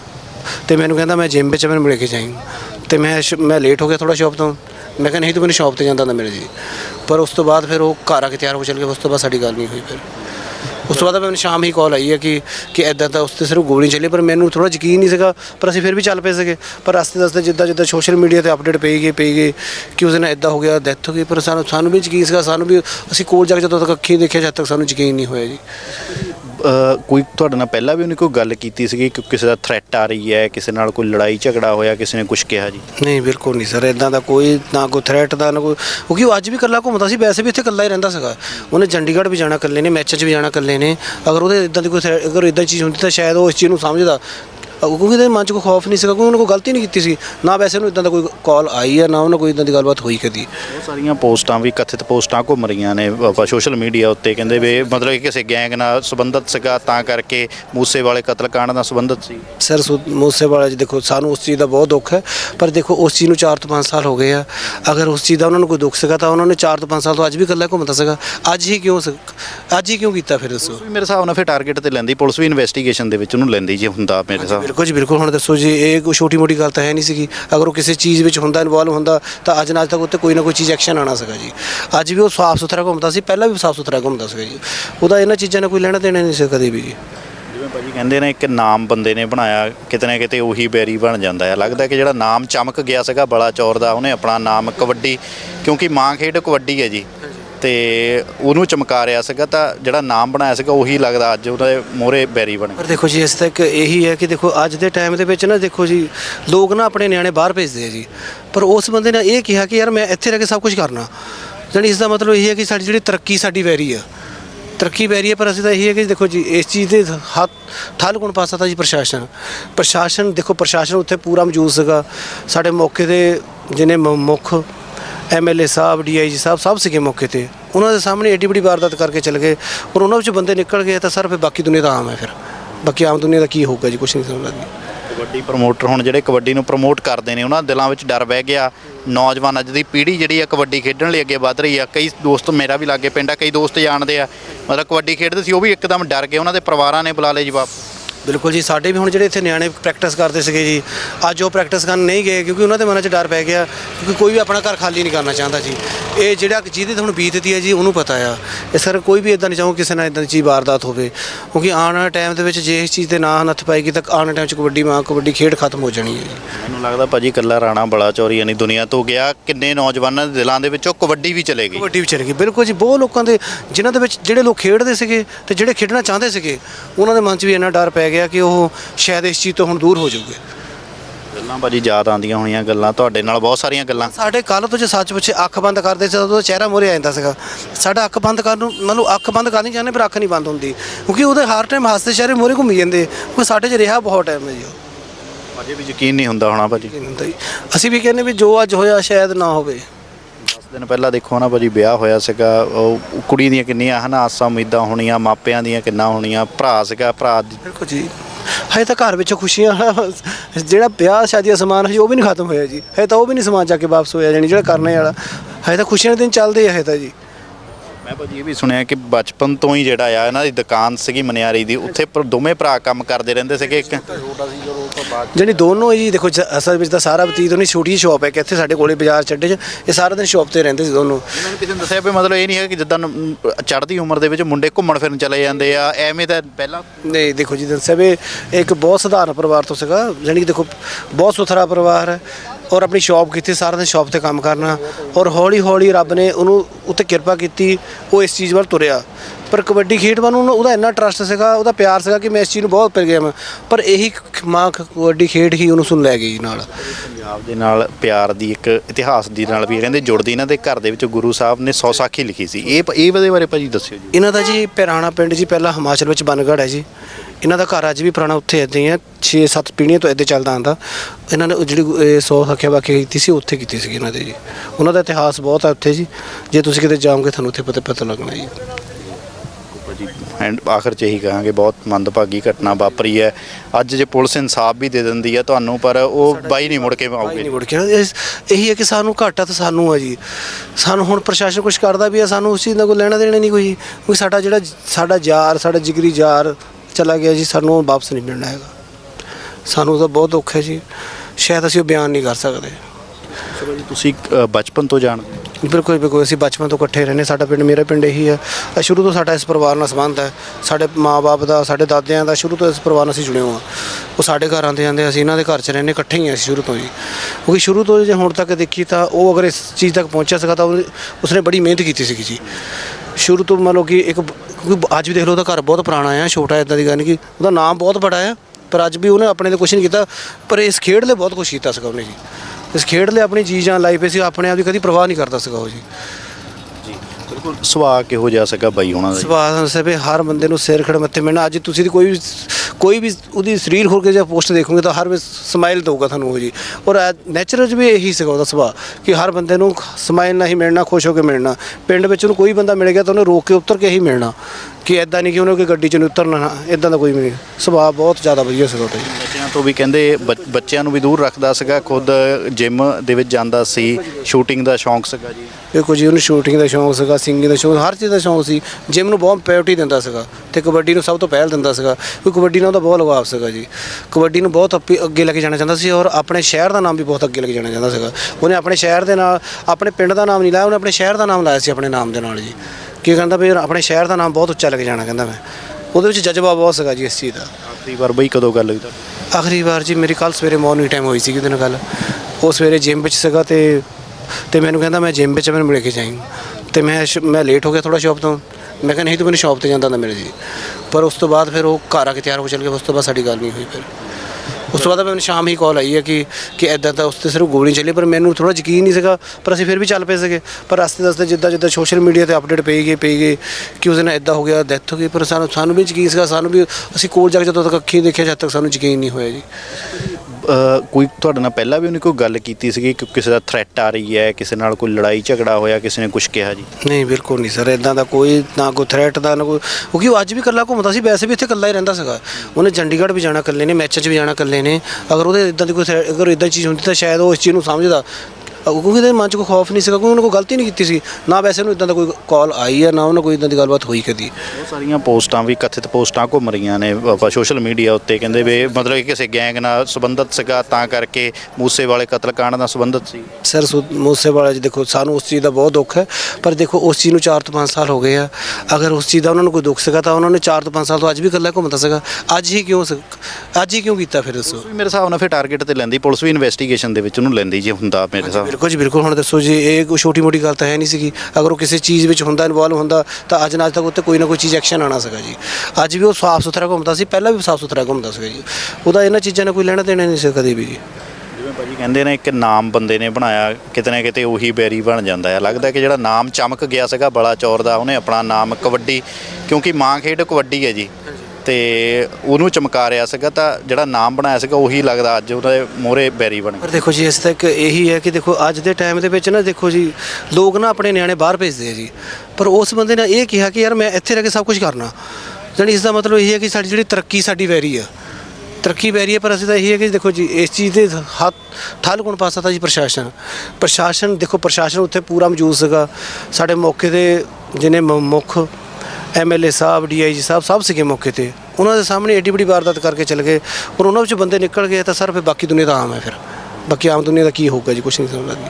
ਤੇ ਮੈਨੂੰ ਕਹਿੰਦਾ ਮੈਂ ਜਿਮ ਵਿੱਚ ਮੈਨੂੰ ਮਿਲ ਕੇ ਜਾਈਂ। ਤੇ ਮੈਂ ਸ਼- ਮੈਂ ਲੇਟ ਹੋ ਗਿਆ ਥੋੜਾ ਸ਼ਾਪ ਤੋਂ। ਮੈਂ ਕਿਹਾ ਨਹੀਂ ਤੂੰ ਮੈਨੂੰ ਸ਼ਾਪ ਤੇ ਜਾਂਦਾ ਹੁੰਦਾ ਮੇਰੇ ਜੀ ਪਰ ਉਸ ਤੋਂ ਬਾਅਦ ਫਿਰ ਉਹ ਘਰ ਆ ਕੇ ਤਿਆਰ ਹੋ ਕੇ ਚਲ ਗਿਆ, ਉਸ ਤੋਂ ਬਾਅਦ ਸਾਡੀ ਗੱਲ ਨਹੀਂ ਹੋਈ ਫਿਰ। ਉਸ ਤੋਂ ਬਾਅਦ ਮੈਨੂੰ ਸ਼ਾਮ ਹੀ ਕਾਲ ਆਈ ਹੈ ਕਿ ਕਿ ਐਦਾਂ ਤਾਂ ਉਸ ਤੇ ਸਿਰਫ ਗੋਲੀ ਚੱਲੀ, ਪਰ ਮੈਨੂੰ ਥੋੜਾ ਯਕੀਨ ਨਹੀਂ ਸੀਗਾ, ਪਰ ਅਸੀਂ ਫਿਰ ਵੀ ਚੱਲ ਪਏ ਸੀਗੇ। ਪਰ ਰਸਤੇ ਰਸਤੇ ਜਿੱਦਾਂ ਜਿੱਦਾਂ ਸੋਸ਼ਲ ਮੀਡੀਆ ਤੇ ਅਪਡੇਟ ਪਈ ਗਈ ਪਈ ਗਈ ਕਿ ਉਸ ਦਿਨ ਐਦਾਂ ਹੋ ਗਿਆ ਡੈਥ ਹੋ ਗਈ, ਪਰ ਸਾਨੂੰ ਸਾਨੂੰ ਵੀ ਯਕੀਨ ਸੀਗਾ, ਸਾਨੂੰ ਵੀ ਅਸੀਂ ਕੋਲ ਜਾ ਕੇ ਜਦੋਂ ਤੱਕ ਅੱਖੀਂ ਦੇਖਿਆ, ਜਦ ਤੱਕ ਸਾਨੂੰ ਯਕੀਨ ਨਹੀਂ ਹੋਇਆ ਜੀ। ਕੋਈ ਤੁਹਾਡੇ ਨਾਲ ਪਹਿਲਾਂ ਵੀ ਉਹਨੇ ਕੋਈ ਗੱਲ ਕੀਤੀ ਸੀਗੀ ਕਿ ਕਿਸੇ ਦਾ ਥ੍ਰੈਟ ਆ ਰਹੀ ਹੈ, ਕਿਸੇ ਨਾਲ ਕੋਈ ਲੜਾਈ ਝਗੜਾ ਹੋਇਆ, ਕਿਸੇ ਨੇ ਕੁਝ ਕਿਹਾ ਜੀ? ਨਹੀਂ, ਬਿਲਕੁਲ ਨਹੀਂ ਸਰ ਇਦਾਂ ਦਾ ਕੋਈ ਨਾ ਕੋਈ ਥ੍ਰੈਟ ਦਾ, ਨਾ ਕੋਈ ਕਿਉਂਕਿ ਉਹ ਅੱਜ ਵੀ ਇਕੱਲਾ ਘੁੰਮਦਾ ਸੀ, ਵੈਸੇ ਵੀ ਇੱਥੇ ਇਕੱਲਾ ਹੀ ਰਹਿੰਦਾ ਸੀਗਾ। ਉਹਨੇ ਚੰਡੀਗੜ੍ਹ ਵੀ ਜਾਣਾ, ਇਕੱਲੇ ਨੇ, ਮੈਚਾਂ 'ਚ ਵੀ ਜਾਣਾ, ਇਕੱਲੇ ਨੇ। ਅਗਰ ਉਹਦੇ ਇਦਾਂ ਦੀ ਕੋਈ ਅਗਰ ਇਦਾਂ ਚੀਜ਼ ਹੁੰਦੀ ਤਾਂ ਸ਼ਾਇਦ ਉਹ ਇਸ ਚੀਜ਼ ਨੂੰ ਸਮਝਦਾ। ਕਿਉਂਕਿ ਉਹਦੇ ਮਨ 'ਚ ਕੋਈ ਖੌਫ ਨਹੀਂ ਸੀਗਾ ਕਿਉਂਕਿ ਉਹਨੇ ਕੋਈ ਗਲਤੀ ਨਹੀਂ ਕੀਤੀ ਸੀ। ਨਾ ਵੈਸੇ ਉਹਨੂੰ ਇਦਾਂ ਦਾ ਕੋਈ ਕਾਲ ਆਈ ਹੈ ਨਾ ਉਹਨਾਂ ਕੋਈ ਇਦਾਂ ਦੀ ਗੱਲਬਾਤ ਹੋਈ ਕਦੀ। ਬਹੁਤ ਸਾਰੀਆਂ ਪੋਸਟਾਂ ਵੀ ਕਥਿਤ ਪੋਸਟਾਂ ਘੁੰਮ ਰਹੀਆਂ ਨੇ ਆਪਾਂ ਸੋਸ਼ਲ ਮੀਡੀਆ ਉੱਤੇ। ਕਹਿੰਦੇ ਵੀ ਮਤਲਬ ਕਿ ਕਿਸੇ ਗੈਂਗ ਨਾਲ ਸੰਬੰਧਿਤ ਸੀਗਾ ਤਾਂ ਕਰਕੇ ਮੂਸੇ ਵਾਲੇ ਕਤਲकांड ਨਾਲ ਸੰਬੰਧਿਤ ਸੀ। ਸਰ ਮੂਸੇ ਵਾਲਾ ਜੀ ਦੇਖੋ ਸਾਨੂੰ ਉਸ ਚੀਜ਼ ਦਾ ਬਹੁਤ ਦੁੱਖ ਹੈ ਪਰ ਦੇਖੋ ਉਸ ਚੀਜ਼ ਨੂੰ 4 ਤੋਂ 5 ਸਾਲ ਹੋ ਗਏ ਆ। ਅਗਰ ਉਸ ਚੀਜ਼ ਦਾ ਉਹਨਾਂ ਨੂੰ ਕੋਈ ਦੁੱਖ ਸੀਗਾ ਤਾਂ ਉਹਨਾਂ ਨੇ 4 ਤੋਂ 5 ਸਾਲ ਤੋਂ ਅੱਜ ਵੀ ਇਕੱਲਾ ਘੁੰਮਦਾ ਸੀਗਾ। ਅੱਜ ਹੀ ਕਿਉਂ ਸ- ਅੱਜ ਹੀ ਕਿਉਂ ਕੀਤਾ ਫਿਰ ਦੱਸੋ? ਮੇਰੇ ਹਿਸਾਬ ਨਾਲ ਫਿਰ ਟਾਰਗੇਟ ਤੇ ਲੈਂਦੀ ਪੁਲਿਸ ਵੀ ਇਨਵੈਸਟੀਗੇਸ਼ਨ ਦੇ ਵਿੱਚ ਉਹਨੂੰ ਲੈਂਦੀ ਜੇ ਹੁੰਦਾ ਮੇਰੇ ਹਿਸਾਬ ਬਿਲਕੁਲ ਜੀ, ਬਿਲਕੁਲ ਹੁਣ ਦੱਸੋ ਜੀ, ਇਹ ਕੋਈ ਛੋਟੀ ਮੋਟੀ ਗੱਲ ਤਾਂ ਹੈ ਨਹੀਂ ਸੀਗੀ। ਅਗਰ ਉਹ ਕਿਸੇ ਚੀਜ਼ ਵਿੱਚ ਹੁੰਦਾ ਇਨਵੋਲਵ ਹੁੰਦਾ, ਤਾਂ ਅੱਜ ਨਾਲ ਤੱਕ ਉੱਤੇ ਕੋਈ ਨਾ ਕੋਈ ਚੀਜ਼ ਐਕਸ਼ਨ ਆਣਾ ਸੀਗਾ ਜੀ। ਅੱਜ ਵੀ ਉਹ ਸਾਫ਼ ਸੁਥਰਾ ਘੁੰਮਦਾ ਸੀ, ਪਹਿਲਾਂ ਵੀ ਸਾਫ਼ ਸੁਥਰਾ ਘੁੰਮਦਾ ਸੀਗਾ ਜੀ। ਉਹਦਾ ਇਹਨਾਂ ਚੀਜ਼ਾਂ ਨਾਲ ਕੋਈ ਲੈਣਾ ਦੇਣਾ ਨਹੀਂ ਸੀ ਕਦੇ ਵੀ ਜੀ। ਜਿਵੇਂ ਭਾਜੀ ਕਹਿੰਦੇ ਨੇ, ਇੱਕ ਨਾਮ ਬੰਦੇ ਨੇ ਬਣਾਇਆ ਕਿਤੇ ਨਾ ਕਿਤੇ ਉਹੀ ਬੈਰੀ ਬਣ ਜਾਂਦਾ ਹੈ। ਲੱਗਦਾ ਕਿ ਜਿਹੜਾ ਨਾਮ ਚਮਕ ਗਿਆ ਸੀਗਾ, ਬੜਾ ਚੌਰ ਦਾ, ਉਹਨੇ ਆਪਣਾ ਨਾਮ ਕਬੱਡੀ, ਕਿਉਂਕਿ ਮਾਂ ਖੇਡ ਕਬੱਡੀ ਹੈ ਜੀ। ਤੇ ਉਹਨੂੰ ਚਮਕਾ ਰਿਹਾ ਸੀਗਾ ਤਾਂ ਜਿਹੜਾ ਨਾਮ ਬਣਾਇਆ ਸੀਗਾ ਉਹੀ ਲੱਗਦਾ ਅੱਜ ਉਹਦੇ ਮੋਹਰੇ ਬੈਰੀ ਬਣ ਪਰ ਦੇਖੋ ਜੀ, ਇਸ ਤੱਕ ਇਹੀ ਹੈ ਕਿ ਦੇਖੋ ਅੱਜ ਦੇ ਟਾਈਮ ਦੇ ਵਿੱਚ ਨਾ ਦੇਖੋ ਜੀ, ਲੋਕ ਨਾ ਆਪਣੇ ਨਿਆਣੇ ਬਾਹਰ ਭੇਜਦੇ ਆ ਜੀ। ਪਰ ਉਸ ਬੰਦੇ ਨੇ ਇਹ ਕਿਹਾ ਕਿ ਯਾਰ ਮੈਂ ਇੱਥੇ ਰਹਿ ਕੇ ਸਭ ਕੁਝ ਕਰਨਾ। ਜਾਣੀ ਇਸ ਦਾ ਮਤਲਬ ਇਹ ਹੈ ਕਿ ਸਾਡੀ ਜਿਹੜੀ ਤਰੱਕੀ ਸਾਡੀ ਵੈਰੀ ਆ। ਤਰੱਕੀ ਵੈਰੀ ਹੈ ਪਰ ਅਸੀਂ ਤਾਂ ਇਹੀ ਹੈ ਕਿ ਦੇਖੋ ਜੀ, ਇਸ ਚੀਜ਼ ਦੇ ਹੱਥ ਠੱਲ ਕੋਣ ਪਾਸਾ ਸਕਦਾ ਜੀ ਪ੍ਰਸ਼ਾਸਨ। ਪ੍ਰਸ਼ਾਸਨ, ਦੇਖੋ ਪ੍ਰਸ਼ਾਸਨ ਉੱਥੇ ਪੂਰਾ ਮੌਜੂਦ ਸੀਗਾ। ਸਾਡੇ ਮੌਕੇ ਦੇ ਜਿਹਨੇ ਮੁੱਖ ਐਮਐਲਏ ਸਾਹਿਬ ਡੀਆਈਜੀ ਸਾਹਿਬ ਸਭ ਸੀਗੇ ਮੌਕੇ ਤੇ। ਉਹਨਾਂ ਦੇ ਸਾਹਮਣੇ ਏਡੀ ਬੜੀ ਵਾਰਦਾਤ ਕਰਕੇ ਚਲੇ ਗਏ ਔਰ ਉਹਨਾਂ ਵਿੱਚ ਬੰਦੇ ਨਿਕਲ ਗਏ ਤਾਂ ਸਰ ਫਿਰ ਬਾਕੀ ਦੁਨੀਆ ਦਾ ਆਮ ਹੈ ਫਿਰ। ਬਾਕੀ ਆਮ ਦੁਨੀਆ ਦਾ ਕੀ ਹੋਊਗਾ ਜੀ, ਕੁਛ ਨਹੀਂ ਸਮਝ ਲੱਗਦੀ। ਕਬੱਡੀ ਪ੍ਰਮੋਟਰ ਹੁਣ ਜਿਹੜੇ ਕਬੱਡੀ ਨੂੰ ਪ੍ਰਮੋਟ ਕਰਦੇ ਨੇ, ਉਹਨਾਂ ਦਿਲਾਂ ਵਿੱਚ ਡਰ ਬਹਿ ਗਿਆ। ਨੌਜਵਾਨ ਅੱਜ ਦੀ ਪੀੜ੍ਹੀ ਜਿਹੜੀ ਆ ਕਬੱਡੀ ਖੇਡਣ ਲਈ ਅੱਗੇ ਵੱਧ ਰਹੀ ਆ। ਕਈ ਦੋਸਤ ਮੇਰਾ ਵੀ ਲਾਗੇ ਪਿੰਡ ਆ, ਕਈ ਦੋਸਤ ਜਾਣਦੇ ਆ। ਮਤਲਬ ਕਬੱਡੀ ਖੇਡਦੇ ਸੀ, ਉਹ ਵੀ ਇੱਕਦਮ ਡਰ ਗਏ। ਉਹਨਾਂ ਦੇ ਪਰਿਵਾਰਾਂ ਨੇ ਬੁਲਾ ਲਏ ਜਵਾਬ ਬਿਲਕੁਲ ਜੀ ਸਾਡੇ ਵੀ ਹੁਣ ਜਿਹੜੇ ਇੱਥੇ ਨਿਆਣੇ ਪ੍ਰੈਕਟਿਸ ਕਰਦੇ ਸੀਗੇ ਜੀ ਅੱਜ ਉਹ ਪ੍ਰੈਕਟਿਸ ਕਰਨ ਨਹੀਂ ਗਏ ਕਿਉਂਕਿ ਉਹਨਾਂ ਦੇ ਮਨਾਂ 'ਚ ਡਰ ਪੈ ਗਿਆ ਕਿਉਂਕਿ ਕੋਈ ਵੀ ਆਪਣਾ ਘਰ ਖਾਲੀ ਨਹੀਂ ਕਰਨਾ ਚਾਹੁੰਦਾ ਜੀ। ਇਹ ਜਿਹੜਾ ਜਿਹਦੇ ਤੇ ਹੁਣ ਬੀਤਦੀ ਹੈ ਜੀ ਉਹਨੂੰ ਪਤਾ ਆ। ਇਸ ਕਰਕੇ ਕੋਈ ਵੀ ਇਦਾਂ ਨਹੀਂ ਚਾਹੋ ਕਿਸੇ ਨਾਲ ਇਦਾਂ ਦੀ ਚੀਜ਼ ਵਾਰਦਾਤ ਹੋਵੇ। ਕਿਉਂਕਿ ਆਉਣ ਵਾਲੇ ਟਾਈਮ ਦੇ ਵਿੱਚ ਜੇ ਇਸ ਚੀਜ਼ ਤੇ ਨਾ ਨੱਥ ਪਾਏਗੀ ਤਾਂ ਆਉਣ ਵਾਲੇ ਟਾਈਮ 'ਚ ਕਬੱਡੀ ਮਾਂ ਕਬੱਡੀ ਖੇਡ ਖਤਮ ਹੋ ਜਾਣੀ ਹੈ ਮੈਨੂੰ ਲੱਗਦਾ ਭਾਜੀ ਕੱਲਾ ਰਾਣਾ ਬੜਾ ਚੌਰੀ ਯਾਨੀ ਦੁਨੀਆ ਤੋਂ ਗਿਆ। ਕਿੰਨੇ ਨੌਜਵਾਨਾਂ ਦੇ ਦਿਲਾਂ ਦੇ ਵਿੱਚੋਂ ਕਬੱਡੀ ਵੀ ਚਲੇ ਗਈ। ਕਬੱਡੀ ਵੀ ਚਲੇ ਗਈ। ਬਿਲਕੁਲ ਜੀ ਬਹੁਤ ਲੋਕਾਂ ਦੇ ਜਿਨ੍ਹਾਂ ਦੇ ਵਿੱਚ ਜਿਹੜੇ ਲੋਕ ਖੇਡਦੇ ਸੀਗੇ ਤੇ ਜਿਹੜੇ ਖੇਡਣਾ ਚਾਹੁੰਦੇ ਸੀਗੇ ਉਹਨਾਂ ਦੇ ਮਨ 'ਚ ਵੀ ਇੰਨਾ ਡਰ ਪੈ ਗਿਆ ਕਿ ਉਹ ਸ਼ਾਇਦ ਇਸ ਚੀਜ਼ ਤੋਂ ਹੁਣ ਦੂਰ ਹੋ ਜਾਊਗੇ। ਗੱਲਾਂ ਭਾਜੀ ਯਾਦ ਆਉਂਦੀਆਂ ਹੋਣੀਆਂ ਗੱਲਾਂ ਤੁਹਾਡੇ ਨਾਲ ਬਹੁਤ ਸਾਰੀਆਂ ਗੱਲਾਂ। ਸਾਡੇ ਕੱਲ ਤੋਂ ਜੇ ਸੱਚ ਪੁੱਛੇ ਅੱਖ ਬੰਦ ਕਰਦੇ ਸੀ ਉਦੋਂ ਚਿਹਰਾ ਮੋਰੇ ਆ ਜਾਂਦਾ ਸੀਗਾ। ਸਾਡਾ ਅੱਖ ਬੰਦ ਕਰਨ ਨੂੰ ਮਤਲਬ ਅੱਖ ਬੰਦ ਕਰਨੀ ਚਾਹੁੰਦੇ ਪਰ ਅੱਖ ਨਹੀਂ ਬੰਦ ਹੁੰਦੀ। ਕਿਉਂਕਿ ਉਹਦੇ ਹਰ ਟਾਈਮ ਹੱਸਦੇ ਚਿਹਰੇ ਮੋਰੇ ਘੁੰਮੀ ਜਾਂਦੇ। ਕਿਉਂਕਿ ਸਾਡੇ 'ਚ ਰਿਹਾ ਬਹੁਤ ਟਾਈਮ ਹੈ ਜੀ ਉਹ। ਅਜੇ ਵੀ ਯਕੀਨ ਨਹੀਂ ਹੁੰਦਾ ਹੋਣਾ ਭਾਜੀ। ਨਹੀਂ ਹੁੰਦਾ ਜੀ ਅਸੀਂ ਵੀ ਕਹਿੰਦੇ ਵੀ ਜੋ ਅੱਜ ਹੋਇਆ ਸ਼ਾਇਦ ਨਾ ਹੋਵੇ। 10 ਦਿਨ ਪਹਿਲਾਂ ਦੇਖੋ ਨਾ ਭਾਜੀ, ਵਿਆਹ ਹੋਇਆ ਸੀਗਾ, ਉਹ ਕੁੜੀ ਦੀਆਂ ਕਿੰਨੀਆਂ ਹਨ ਆਸਾਂ, ਉਮੀਦਾਂ ਹੋਣੀਆਂ, ਮਾਪਿਆਂ ਦੀਆਂ ਕਿੰਨਾ ਹੋਣੀਆਂ, ਭਰਾ ਸੀਗਾ, ਭਰਾ ਦੀ- ਬਿਲਕੁਲ ਜੀ। ਹਜੇ ਤਾਂ ਘਰ ਵਿੱਚ ਖੁਸ਼ੀਆਂ ਜਿਹੜਾ ਵਿਆਹ ਸ਼ਾਦੀਆਂ ਸਮਾਨ ਹਜੇ ਉਹ ਵੀ ਨਹੀਂ ਖਤਮ ਹੋਇਆ ਜੀ। ਹਜੇ ਤਾਂ ਉਹ ਵੀ ਨਹੀਂ ਸਮਾਨ ਜਾ ਕੇ ਵਾਪਸ ਹੋਇਆ, ਜਾਣੀ ਜਿਹੜਾ ਕਰਨੇ ਵਾਲਾ। ਹਜੇ ਤਾਂ ਖੁਸ਼ੀਆਂ ਦੇ ਦਿਨ ਚੱਲਦੇ ਆ, ਹਜੇ ਤਾਂ ਜੀ। ਮੈਂ ਭਾਜੀ ਇਹ ਵੀ ਸੁਣਿਆ ਕਿ ਬਚਪਨ ਤੋਂ ਹੀ ਜਿਹੜਾ ਆ ਇਹਨਾਂ ਦੀ ਦੁਕਾਨ ਸੀਗੀ ਮਨਿਆਰੀ ਦੀ ਉੱਥੇ ਪਰ ਦੋਵੇਂ ਭਰਾ ਕੰਮ ਕਰਦੇ ਰਹਿੰਦੇ ਸੀਗੇ ਇੱਕ। ਜਿਹੜੀ ਦੋਨੋਂ ਹੈ ਜੀ ਦੇਖੋ ਜ- ਅਸਲ ਵਿੱਚ ਤਾਂ ਸਾਰਾ ਬਤੀਤ ਉਹਨੀ ਛੋਟੀ ਸ਼ਾਪ ਹੈ ਕਿ ਇੱਥੇ ਸਾਡੇ ਕੋਲੇ ਬਾਜ਼ਾਰ ਚੱਡੇ 'ਚ ਇਹ ਸਾਰਾ ਦਿਨ ਸ਼ਾਪ ਤੇ ਰਹਿੰਦੇ ਸੀ ਦੋਨੋਂ। ਇਹਨਾਂ ਨੇ ਕਿਸੇ ਨੇ ਦੱਸਿਆ ਵੀ ਮਤਲਬ ਇਹ ਨਹੀਂ ਹੈ ਕਿ ਜਿੱਦਾਂ ਚੜ੍ਹਦੀ ਉਮਰ ਦੇ ਵਿੱਚ ਮੁੰਡੇ ਘੁੰਮਣ ਫਿਰਨ ਚਲੇ ਜਾਂਦੇ ਆ ਐਵੇਂ ਤਾਂ ਪਹਿਲਾਂ ਨਹੀਂ ਦੇਖੋ ਜੀ ਦੱਸਿਆ ਵੀ ਇੱਕ ਬਹੁਤ ਸਧਾਰਨ ਪਰਿਵਾਰ ਤੋਂ ਸੀਗਾ ਜਾਣੀ ਕਿ ਦੇਖੋ ਬਹੁਤ ਸੁਥਰਾ ਪਰਿਵਾਰ ਹੈ। ਔਰ ਆਪਣੀ ਸ਼ਾਪ ਕੀਤੀ ਸਾਰਾ ਦਿਨ ਸ਼ਾਪ ਤੇ ਕੰਮ ਕਰਨਾ। ਔਰ ਹੌਲੀ ਹੌਲੀ ਰੱਬ ਨੇ ਉਹਨੂੰ ਉੱਤੇ ਕਿਰਪਾ ਕੀਤੀ ਉਹ ਇਸ ਚੀਜ਼ ਵੱਲ ਤੁਰਿਆ। ਪਰ ਕਬੱਡੀ ਖੇਡ ਵੱਲ ਉਹਨੂੰ ਉਹਦਾ ਇੰਨਾ ਟਰਸਟ ਸੀਗਾ ਉਹਦਾ ਪਿਆਰ ਸੀਗਾ ਕਿ ਮੈਂ ਇਸ ਚੀਜ਼ ਨੂੰ ਬਹੁਤ ਪਿਰ ਗਿਆ ਮੈਂ ਪਰ ਇਹੀ ਮਾਂ ਕਬੱਡੀ ਖੇਡ ਹੀ ਉਹਨੂੰ ਸੁਣ ਲੈ ਗਈ ਨਾਲ। ਪੰਜਾਬ ਦੇ ਨਾਲ ਪਿਆਰ ਦੀ ਇੱਕ ਇਤਿਹਾਸ ਦੀ ਨਾਲ ਵੀ ਕਹਿੰਦੇ ਜੁੜਦੀ ਇਹਨਾਂ ਦੇ ਘਰ ਦੇ ਵਿੱਚ ਗੁਰੂ ਸਾਹਿਬ ਨੇ ਸੌ ਸਾਖੀ ਲਿਖੀ ਸੀ। ਇਹ ਇਹ ਬਾਰੇ ਭਾਜੀ ਦੱਸਿਓ ਜੀ। ਇਹਨਾਂ ਦਾ ਜੀ ਪਿਰਾਣਾ ਪਿੰਡ ਜੀ ਪਹਿਲਾਂ ਹਿਮਾਚਲ ਵਿੱਚ ਬਨਗੜ ਹੈ ਜੀ। ਇਹਨਾਂ ਦਾ ਘਰ ਅੱਜ ਵੀ ਪੁਰਾਣਾ ਉੱਥੇ ਇੱਦਾਂ ਹੀ ਹੈ 6-7 ਪੀੜ੍ਹੀਆਂ ਤੋਂ ਇੱਦਾਂ ਚੱਲਦਾ ਆਂਦਾ ਇਹਨਾਂ ਨੇ ਜਿਹੜੀ 100 ਹੱਕਿਆ ਵਾਕਿਆ ਕੀਤੀ ਸੀ ਉੱਥੇ ਕੀਤੀ ਸੀ ਇਹਨਾਂ ਦੇ ਜੀ। ਉਹਨਾਂ ਦਾ ਇਤਿਹਾਸ ਬਹੁਤ ਹੈ ਉੱਥੇ ਜੀ। ਜੇ ਤੁਸੀਂ ਕਿਤੇ ਜਾਓਗੇ ਤੁਹਾਨੂੰ ਉੱਥੇ ਪਤਾ ਪਤਾ ਲੱਗਣਾ ਜੀ। ਐਂਡ ਆਖਰ ਚ ਇਹੀ ਕਹਾਂਗੇ ਬਹੁਤ ਮੰਦਭਾਗੀ ਘਟਨਾ ਵਾਪਰੀ ਹੈ। ਅੱਜ ਜੇ ਪੁਲਿਸ ਇਨਸਾਫ ਵੀ ਦੇ ਦਿੰਦੀ ਹੈ ਤੁਹਾਨੂੰ ਪਰ ਉਹ ਬਾਈ ਨਹੀਂ ਮੁੜ ਕੇ ਆਉਗੇ ਨਹੀਂ ਮੁੜ ਕੇ ਇਹੀ ਹੈ ਕਿ ਸਾਨੂੰ ਘਾਟਾ ਤਾਂ ਸਾਨੂੰ ਆ ਜੀ। ਸਾਨੂੰ ਹੁਣ ਪ੍ਰਸ਼ਾਸਨ ਕੁਝ ਕਰਦਾ ਵੀ ਆ ਸਾਨੂੰ ਉਸ ਚੀਜ਼ ਦਾ ਕੋਈ ਲੈਣਾ ਦੇਣਾ ਨਹੀਂ ਕੋਈ। ਕੋਈ ਸਾਡਾ ਜਿਹੜਾ ਸਾਡਾ ਯਾਰ ਸਾਡਾ ਜਿਗਰੀ ਯਾਰ ਚਲਾ ਗਿਆ ਜੀ ਸਾਨੂੰ ਉਹ ਵਾਪਸ ਨਹੀਂ ਮਿਲਣਾ ਹੈਗਾ। ਸਾਨੂੰ ਤਾਂ ਬਹੁਤ ਦੁੱਖ ਹੈ ਜੀ। ਸ਼ਾਇਦ ਅਸੀਂ ਉਹ ਬਿਆਨ ਨਹੀਂ ਕਰ ਸਕਦੇ। ਚਲੋ ਜੀ ਤੁਸੀਂ ਅ, ਬਚਪਨ ਤੋਂ ਜਾਣਦੇ ਹੋ। ਬਿਲਕੁਲ ਬਿਲਕੁਲ। ਅਸੀਂ ਬਚਪਨ ਤੋਂ ਇਕੱਠੇ ਰਹਿੰਦੇ ਸਾਡਾ ਪਿੰਡ ਮੇਰਾ ਪਿੰਡ ਇਹੀ ਹੈ। ਅ ਸ਼ੁਰੂ ਤੋਂ ਸਾਡਾ ਇਸ ਪਰਿਵਾਰ ਨਾਲ ਸੰਬੰਧ ਹੈ। ਸਾਡੇ ਮਾਪੇ ਦਾ ਸਾਡੇ ਦਾਦਿਆਂ ਦਾ ਸ਼ੁਰੂ ਤੋਂ ਇਸ ਪਰਿਵਾਰ ਨਾਲ ਅਸੀਂ ਜੁੜੇ ਹੋਏ ਹਾਂ। ਉਹ ਸਾਡੇ ਘਰ ਆਉਂਦੇ ਜਾਂਦੇ ਅਸੀਂ ਇਹਨਾਂ ਦੇ ਘਰ 'ਚ ਰਹਿੰਦੇ ਇਕੱਠੇ ਹੀ ਹਾਂ ਅਸੀਂ ਸ਼ੁਰੂ ਤੋਂ ਜੀ। ਕਿਉਂਕਿ ਸ਼ੁਰੂ ਤੋਂ ਜੇ ਹੁਣ ਤੱਕ ਦੇਖੀ ਤਾਂ ਉਹ ਅਗਰ ਇਸ ਚੀਜ਼ ਤੱਕ ਪਹੁੰਚਿਆ ਸੀਗਾ ਤਾਂ ਉਹਨੇ- ਉਸਨੇ ਬੜੀ ਮਿਹਨਤ ਕੀਤੀ ਸੀਗੀ ਜੀ। ਸ਼ੁਰੂ ਤੋਂ ਮੰਨ ਲਓ ਕਿ ਇੱਕ ਕਿਉਂਕਿ ਅੱਜ ਵੀ ਦੇਖ ਲਓ ਉਹਦਾ ਘਰ ਬਹੁਤ ਪੁਰਾਣਾ ਆ ਛੋਟਾ ਇਦਾਂ ਦੀ ਗੱਲ ਨਹੀਂ ਕਿ ਉਹਦਾ ਨਾਮ ਬਹੁਤ ਬੜਾ ਆ ਪਰ ਅੱਜ ਵੀ ਉਹਨੇ ਆਪਣੇ ਲਈ ਕੁਝ ਨਹੀਂ ਕੀਤਾ ਪਰ ਇਸ ਖੇਡ ਲਈ ਬਹੁਤ ਕੁਝ ਕੀਤਾ ਸੀਗਾ ਉਹਨੇ ਜੀ ਇਸ ਖੇਡ ਲਈ ਆਪਣੀ ਜੀ ਜਾਨ ਲਾਈ ਪਈ ਸੀ ਆਪਣੇ ਆਪ ਦੀ ਕਦੀ ਪਰਵਾਹ ਨਹੀਂ ਕਰਦਾ ਸੀਗਾ ਉਹ ਜੀ ਬਿਲਕੁਲ ਸੁਭਾਅ ਕਿਹੋ ਜਿਹਾ ਸੀਗਾ ਬਾਈ ਦਾ ਜੀ? ਸਵਾਲ ਸਭੇ ਹਰ ਬੰਦੇ ਨੂੰ ਸਿਰ ਖੜੇ ਮੱਥੇ ਮਿਲਣਾ ਅੱਜ ਤੁਸੀਂ ਦੀ ਕੋਈ ਵੀ ਕੋਈ ਵੀ ਉਹਦੀ ਸਰੀਰ ਖੋਲ ਕੇ ਜੇ ਪੋਸਟ ਦੇਖੋਗੇ ਤਾਂ ਹਰ ਵੇ ਸਮਾਈਲ ਦਊਗਾ ਤੁਹਾਨੂੰ ਉਹ ਜੀ। ਔਰ ਨੇਚਰ 'ਚ ਵੀ ਇਹੀ ਸੀਗਾ ਉਹਦਾ ਸੁਭਾਅ ਕਿ ਹਰ ਬੰਦੇ ਨੂੰ ਸਮਾਈਲ ਨਾਲ ਹੀ ਮਿਲਣਾ ਖੁਸ਼ ਹੋ ਕੇ ਮਿਲਣਾ। ਪਿੰਡ ਵਿੱਚ ਉਹਨੂੰ ਕੋਈ ਬੰਦਾ ਮਿਲ ਗਿਆ ਤਾਂ ਉਹਨੇ ਰੋਕ ਕੇ ਉਤਰ ਕੇ ਹੀ ਮਿਲਣਾ। ਕਿ ਐਦਾਂ ਨਹੀਂ ਕਿ ਉਹਨੇ ਕੋਈ ਗੱਡੀ 'ਚ ਨਹੀਂ ਉਤਰਨਾ ਇਦਾਂ ਦਾ ਕੋਈ ਵੀ ਨਹੀਂ। ਸੁਭਾਅ ਬਹੁਤ ਜ਼ਿਆਦਾ ਵਧੀਆ ਸੀਗਾ ਉਹਦਾ ਜੀ। ਬੱਚਿਆਂ ਤੋਂ ਵੀ ਕਹਿੰਦੇ ਬੱਚਿਆਂ ਨੂੰ ਵੀ ਦੂਰ ਰੱਖਦਾ ਸੀਗਾ ਖੁਦ ਜਿਮ ਦੇ ਵਿੱਚ ਜਾਂਦਾ ਸੀ। ਸ਼ੂਟਿੰਗ ਦਾ ਸ਼ੌਂਕ ਸੀਗਾ ਜੀ। ਦੇਖੋ ਜੀ ਉਹਨੂੰ ਸ਼ੂਟਿੰਗ ਦਾ ਸ਼ੌਂਕ ਸੀਗਾ ਸਿੰਗਿੰਗ ਦਾ ਸ਼ੌਂਕ ਹਰ ਚੀਜ਼ ਦਾ ਸ਼ੌਂਕ ਸੀ। ਜਿਮ ਨੂੰ ਬਹੁਤ ਪ੍ਰਾਇੋਰਟੀ ਦਿੰਦਾ ਸੀਗਾ। ਤੇ ਕਬੱਡੀ ਨੂੰ ਸਭ ਤੋਂ ਪਹਿਲ ਦਿੰਦਾ ਸੀਗਾ। ਕਿਉਂਕਿ ਕਬੱਡੀ ਨਾਲ ਉਹਦਾ ਬਹੁਤ ਲਗਾਵ ਸੀਗਾ ਜੀ। ਕਬੱਡੀ ਨੂੰ ਬਹੁਤ ਅੱਪੀ- ਅੱਗੇ ਲੈ ਕੇ ਜਾਣਾ ਚਾਹੁੰਦਾ ਸੀ ਔਰ ਆਪਣੇ ਸ਼ਹਿਰ ਦਾ ਨਾਮ ਵੀ ਬਹੁਤ ਅੱਗੇ ਲੈ ਕੇ ਜਾਣਾ ਚਾਹੁੰਦਾ ਸੀਗਾ। ਉਹਨੇ ਆਪਣੇ ਸ਼ਹਿਰ ਦੇ ਨਾਲ ਆਪਣੇ ਪਿੰਡ ਦਾ ਨਾਮ ਨਹੀਂ ਲਾਇਆ ਉਹਨੇ ਆਪਣੇ ਸ਼ਹਿਰ ਦਾ ਨਾਮ ਲਾਇਆ ਸੀ ਆਪਣੇ ਨਾਮ ਦੇ ਨਾਲ ਜੀ। ਕੀ ਕਹਿੰਦਾ ਵੀ ਆਪਣੇ ਸ਼ਹਿਰ ਦਾ ਨਾਮ ਬਹੁਤ ਉੱਚਾ ਲੈ ਕੇ ਜਾਣਾ ਕਹਿੰਦਾ ਮੈਂ। ਉਹਦੇ ਵਿੱਚ ਜਜ਼ਬਾ ਬਹੁਤ ਸੀਗਾ ਜੀ ਇਸ ਚੀਜ਼ ਦਾ। ਆਖਰੀ ਵਾਰ ਬਈ ਕਦੋਂ ਗੱਲ ਹੋਈ ਤੁਹਾਡੀ? ਆਖਰੀ ਵਾਰ ਜੀ ਮੇਰੀ ਕੱਲ ਸਵੇਰੇ ਮਾਰਨਿੰਗ ਟਾਈਮ ਹੋਈ ਸੀ ਉਹਦੇ ਨਾਲ ਗੱਲ। ਉਹ ਸਵੇਰੇ ਜਿਮ ਵਿੱਚ ਸੀਗਾ ਤੇ ਤੇ ਮੈਨੂੰ ਕਹਿੰਦਾ ਮੈਂ ਜਿਮ ਵਿੱਚ ਮੈਨੂੰ ਮਿਲ ਕੇ ਜਾਈਂ। ਤੇ ਮੈਂ ਸ਼- ਮੈਂ ਲੇਟ ਹੋ ਗਿਆ ਥੋੜਾ ਸ਼ਾਪ ਤੋਂ। ਮੈਂ ਕਿਹਾ ਨਹੀਂ, ਤੂੰ ਮੈਨੂੰ ਸ਼ਾਪ ਤੇ ਜਾਂਦਾ ਨਾ ਮੇਰੇ ਜੀ ਪਰ ਉਸ ਤੋਂ ਬਾਅਦ ਫਿਰ ਉਹ ਘਰ ਆ ਕੇ ਤਿਆਰ ਹੋ ਚੱਲ ਗਿਆ। ਉਸ ਤੋਂ ਬਾਅਦ ਸਾਡੀ ਗੱਲ ਨਹੀਂ ਹੋਈ ਫਿਰ। ਉਸ ਤੋਂ ਬਾਅਦ ਮੈਨੂੰ ਸ਼ਾਮ ਹੀ ਕਾਲ ਆਈ ਹੈ ਕਿ ਕਿ ਐਦਾਂ ਤਾਂ ਉਸ ਤੇ ਸਿਰਫ ਗੋਲੀ ਚੱਲੀ ਪਰ ਮੈਨੂੰ ਥੋੜਾ ਯਕੀਨ ਨਹੀਂ ਸੀਗਾ, ਪਰ ਅਸੀਂ ਫਿਰ ਵੀ ਚੱਲ ਪਏ ਸੀਗੇ। ਪਰ ਰਸਤੇ ਰਸਤੇ ਜਿੱਦਾਂ ਜਿੱਦਾਂ ਸੋਸ਼ਲ ਮੀਡੀਆ ਤੇ ਅਪਡੇਟ ਪਈ ਗਈ ਪਈ ਗਈ ਕਿ ਉਸ ਦਿਨ ਐਦਾਂ ਹੋ ਗਿਆ ਡੈਥ ਹੋ ਗਈ। ਪਰ ਸਾਨੂੰ ਸਾਨੂੰ ਵੀ ਯਕੀਨ ਸੀਗਾ, ਸਾਨੂੰ ਵੀ ਅਸੀਂ ਕੋਲ ਜਾ ਕੇ ਜਦੋਂ ਤੱਕ ਅੱਖੀਂ ਦੇਖਿਆ, ਜਦ ਤੱਕ ਸਾਨੂੰ ਯਕੀਨ ਨਹੀਂ ਹੋਇਆ ਜੀ। ਕੋਈ ਤੁਹਾਡੇ ਨਾਲ ਪਹਿਲਾਂ ਵੀ ਉਹਨੇ ਕੋਈ ਗੱਲ ਕੀਤੀ ਸੀਗੀ ਕਿ ਕਿਸੇ ਦਾ ਥ੍ਰੈਟ ਆ ਰਹੀ ਹੈ, ਕਿਸੇ ਨਾਲ ਕੋਈ ਲੜਾਈ ਝਗੜਾ ਹੋਇਆ, ਕਿਸੇ ਨੇ ਕੁਝ ਕਿਹਾ ਜੀ? ਨਹੀਂ, ਬਿਲਕੁਲ ਨਹੀਂ ਸਰ ਇਦਾਂ ਦਾ ਕੋਈ, ਨਾ ਕੋਈ ਥ੍ਰੈਟ ਦਾ, ਨਾ ਕੋਈ, ਕਿਉਂਕਿ ਉਹ ਅੱਜ ਵੀ ਇਕੱਲਾ ਘੁੰਮਦਾ ਸੀ, ਵੈਸੇ ਵੀ ਇੱਥੇ ਇਕੱਲਾ ਹੀ ਰਹਿੰਦਾ ਸੀਗਾ। ਉਹਨੇ ਚੰਡੀਗੜ੍ਹ ਵੀ ਜਾਣਾ, ਇਕੱਲੇ ਨੇ, ਮੈਚ 'ਚ ਵੀ ਜਾਣਾ, ਇਕੱਲੇ ਨੇ। ਅਗਰ ਉਹਦੇ ਇਦਾਂ ਦੀ ਕੋਈ threat- ਅਗਰ ਇਦਾਂ ਚੀਜ਼ ਹੁੰਦੀ ਤਾਂ ਸ਼ਾਇਦ ਉਹ ਇਸ ਚੀਜ਼ ਨੂੰ ਸਮਝਦਾ। ਅਹ ਕਿਉਂਕਿ ਇਹਦੇ ਮਨ 'ਚ ਕੋਈ ਖੌਫ ਨਹੀਂ ਸੀਗਾ ਕਿਉਂਕਿ ਉਹਨਾਂ ਕੋਈ ਗਲਤੀ ਨਹੀਂ ਕੀਤੀ ਸੀ। ਨਾ ਵੈਸੇ ਉਹਨੂੰ ਇਦਾਂ ਦਾ ਕੋਈ ਕਾਲ ਆਈ ਹੈ ਨਾ ਉਹਨਾਂ ਕੋਈ ਇਦਾਂ ਦੀ ਗੱਲਬਾਤ ਹੋਈ ਕਦੀ। ਬਹੁਤ ਸਾਰੀਆਂ ਪੋਸਟਾਂ ਵੀ ਕਥਿਤ ਪੋਸਟਾਂ ਘੁੰਮ ਰਹੀਆਂ ਨੇ ਸੋਸ਼ਲ ਮੀਡੀਆ ਉੱਤੇ। ਕਹਿੰਦੇ ਵੀ ਮਤਲਬ ਕਿ ਕਿਸੇ ਗੈਂਗ ਨਾਲ ਸੰਬੰਧਿਤ ਸੀਗਾ ਤਾਂ ਕਰਕੇ ਮੂਸੇ ਵਾਲੇ ਕਤਲकांड ਨਾਲ ਸੰਬੰਧਿਤ ਸੀ। ਸਰ ਸੁ- ਮੂਸੇਵਾਲਾ ਜੀ ਦੇਖੋ ਸਾਨੂੰ ਉਸ ਚੀਜ਼ ਦਾ ਬਹੁਤ ਦੁੱਖ ਹੈ ਪਰ ਦੇਖੋ ਉਸ ਚੀਜ਼ ਨੂੰ 4 ਤੋਂ 5 ਸਾਲ ਹੋ ਗਏ ਆ। ਅਗਰ ਉਸ ਚੀਜ਼ ਦਾ ਉਹਨਾਂ ਨੂੰ ਕੋਈ ਦੁੱਖ ਸੀਗਾ ਤਾਂ ਉਹਨਾਂ ਨੇ 4 ਤੋਂ 5 ਸਾਲ ਤੋਂ ਅੱਜ ਵੀ ਇਕੱਲਾ ਘੁੰਮਦਾ ਸੀਗਾ। ਅੱਜ ਹੀ ਕਿਉਂ ਸੀ- ਅੱਜ ਹੀ ਕਿਉਂ ਕੀਤਾ ਫਿਰ ਦੱਸੋ? ਵੀ ਮੇਰੇ ਹਿਸਾਬ ਨਾਲ ਫਿਰ ਟਾਰਗੇਟ ਤੇ ਲੈਂਦੀ ਪੁਲਿਸ ਵੀ ਇਨਵੈਸਟੀਗੇਸ਼ਨ ਦੇ ਵਿੱਚ ਉਹਨੂੰ ਲੈਂਦੀ ਜੇ ਹੁੰਦਾ ਮੇਰੇ ਹਿਸਾਬ। ਬਿਲਕੁਲ ਜੀ, ਬਿਲਕੁਲ ਹੁਣ ਦੱਸੋ ਜੀ, ਇਹ ਕੋਈ ਛੋਟੀ ਮੋਟੀ ਗੱਲ ਤਾਂ ਹੈ ਨਹੀਂ ਸੀਗੀ। ਅਗਰ ਉਹ ਕਿਸੇ ਚੀਜ਼ ਵਿੱਚ ਹੁੰਦਾ ਇਨਵੋਲਵ ਹੁੰਦਾ, ਤਾਂ ਅੱਜ ਨਾ ਅੱਜ ਤੱਕ ਉੱਤੇ ਕੋਈ ਨਾ ਕੋਈ ਚੀਜ਼ ਐਕਸ਼ਨ ਆਣਾ ਸੀਗਾ ਜੀ। ਅੱਜ ਵੀ ਉਹ ਸਾਫ਼ ਸੁਥਰਾ ਘੁੰਮਦਾ ਸੀ, ਪਹਿਲਾਂ ਵੀ ਸਾਫ਼ ਸੁਥਰਾ ਘੁੰਮਦਾ ਸੀਗਾ ਜੀ। ਉਹਦਾ ਇਹਨਾਂ ਚੀਜ਼ਾਂ ਨਾਲ ਕੋਈ ਲੈਣਾ ਦੇਣਾ ਨਹੀਂ ਸੀ ਕਦੇ ਵੀ ਜੀ। ਜਿਵੇਂ ਭਾਜੀ ਕਹਿੰਦੇ ਨੇ ਇੱਕ ਨਾਮ ਬੰਦੇ ਨੇ ਬਣਾਇਆ, ਕਿਤੇ ਨਾ ਕਿਤੇ ਉਹੀ ਬੈਰੀ ਬਣ ਜਾਂਦਾ ਹੈ। ਲੱਗਦਾ ਕਿ ਜਿਹੜਾ ਨਾਮ ਚਮਕ ਗਿਆ ਸੀਗਾ, ਬੜਾ ਚੌਰ ਦਾ, ਉਹਨੇ ਆਪਣਾ ਨਾਮ ਕਬੱਡੀ, ਕਿਉਂਕਿ ਮਾਂ ਖੇਡ ਕਬੱਡੀ ਹੈ ਜੀ। ਤੇ ਉਹਨੂੰ ਚਮਕਾ ਰਿਹਾ ਸੀਗਾ ਤਾਂ ਜਿਹੜਾ ਨਾਮ ਬਣਾਇਆ ਸੀਗਾ ਉਹੀ ਲੱਗਦਾ ਅੱਜ ਉਹਦੇ ਮੋਹਰੇ ਬੈਰੀ ਬਣ ਪਰ ਦੇਖੋ ਜੀ, ਇਸ ਤੱਕ ਇਹੀ ਹੈ ਕਿ ਦੇਖੋ ਅੱਜ ਦੇ ਟਾਈਮ ਦੇ ਵਿੱਚ ਨਾ ਦੇਖੋ ਜੀ, ਲੋਕ ਨਾ ਆਪਣੇ ਨਿਆਣੇ ਬਾਹਰ ਭੇਜਦੇ ਆ ਜੀ। ਪਰ ਉਸ ਬੰਦੇ ਨੇ ਇਹ ਕਿਹਾ ਕਿ ਯਾਰ ਮੈਂ ਇੱਥੇ ਰਹਿ ਕੇ ਸਭ ਕੁਝ ਕਰਨਾ। ਜਾਣੀ ਇਸ ਦਾ ਮਤਲਬ ਇਹ ਹੈ ਕਿ ਸਾਡੀ ਜਿਹੜੀ ਤਰੱਕੀ ਸਾਡੀ ਵੈਰੀ ਆ। ਤਰੱਕੀ ਵੈਰੀ ਹੈ ਪਰ ਅਸੀਂ ਤਾਂ ਇਹ ਹੈ ਕਿ ਦੇਖੋ ਜੀ, ਇਸ ਚੀਜ਼ ਦੇ ਹੱਥ ਠੱਲ ਕੋਣ ਪਾਸਾ ਸਕਦਾ ਜੀ ਪ੍ਰਸ਼ਾਸਨ। ਪ੍ਰਸ਼ਾਸਨ, ਦੇਖੋ ਪ੍ਰਸ਼ਾਸਨ ਉੱਥੇ ਪੂਰਾ ਮੌਜੂਦ ਸੀਗਾ। ਸਾਡੇ ਮੌਕੇ ਦੇ ਜਿਹਨੇ ਮੁੱਖ ਐਮਐਲਏ ਸਾਹਿਬ ਡੀਆਈਜੀ ਸਾਹਿਬ ਸਭ ਸੀਗੇ ਮੌਕੇ ਤੇ। ਉਹਨਾਂ ਦੇ ਸਾਹਮਣੇ ਏਡੀ ਬੜੀ ਵਾਰਦਾਤ ਕਰਕੇ ਚਲੇ ਗਏ। ਔਰ ਉਹਨਾਂ ਵਿੱਚ ਬੰਦੇ ਨਿਕਲ ਗਏ ਤਾਂ ਸਰ ਫਿਰ ਬਾਕੀ ਦੁਨੀਆ ਦਾ ਆਮ ਹੈ ਫਿਰ। ਬਾਕੀ ਆਮ ਦੁਨੀਆ ਦਾ ਕੀ ਹੋਊਗਾ ਜੀ, ਕੁਛ ਨਹੀਂ ਸਮਝ ਲੱਗਦੀ।